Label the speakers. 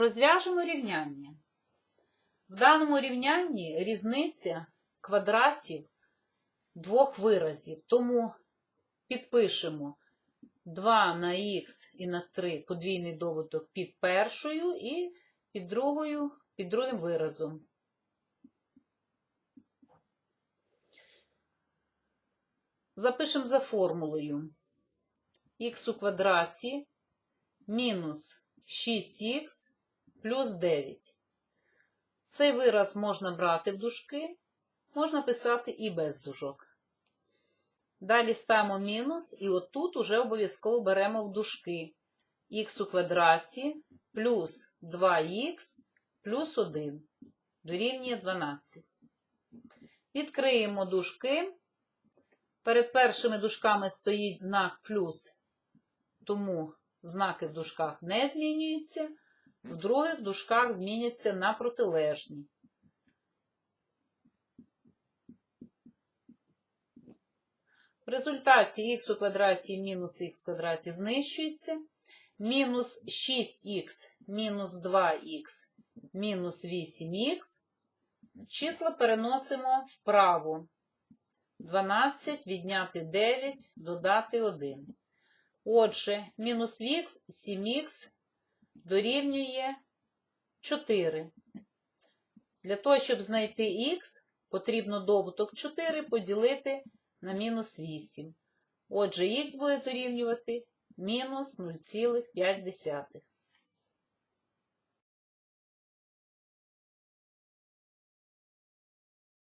Speaker 1: Розв'яжемо рівняння. В даному рівнянні різниця квадратів двох виразів. Тому підпишемо 2 на х і на 3 подвійний добуток під першою і під, другою, під другим виразом. Запишемо за формулою х у квадраті мінус 6х плюс 9. Цей вираз можна брати в дужки, можна писати і без дужок. Далі ставимо мінус, і отут уже обов'язково беремо в дужки х у квадраті плюс 2х плюс 1 дорівнює 12. Відкриємо дужки. Перед першими дужками стоїть знак плюс, тому знаки в дужках не змінюються. В других дужках зміняться на протилежні. В результаті х у квадраті мінус х квадраті знищується. Мінус 6х мінус 2х мінус 8х. Числа переносимо вправо. 12 відняти 9, додати 1. Отже, мінус х 7х дорівнює 4. Для того, щоб знайти х, потрібно добуток 4 поділити на мінус 8. Отже, х буде дорівнювати мінус 0,5.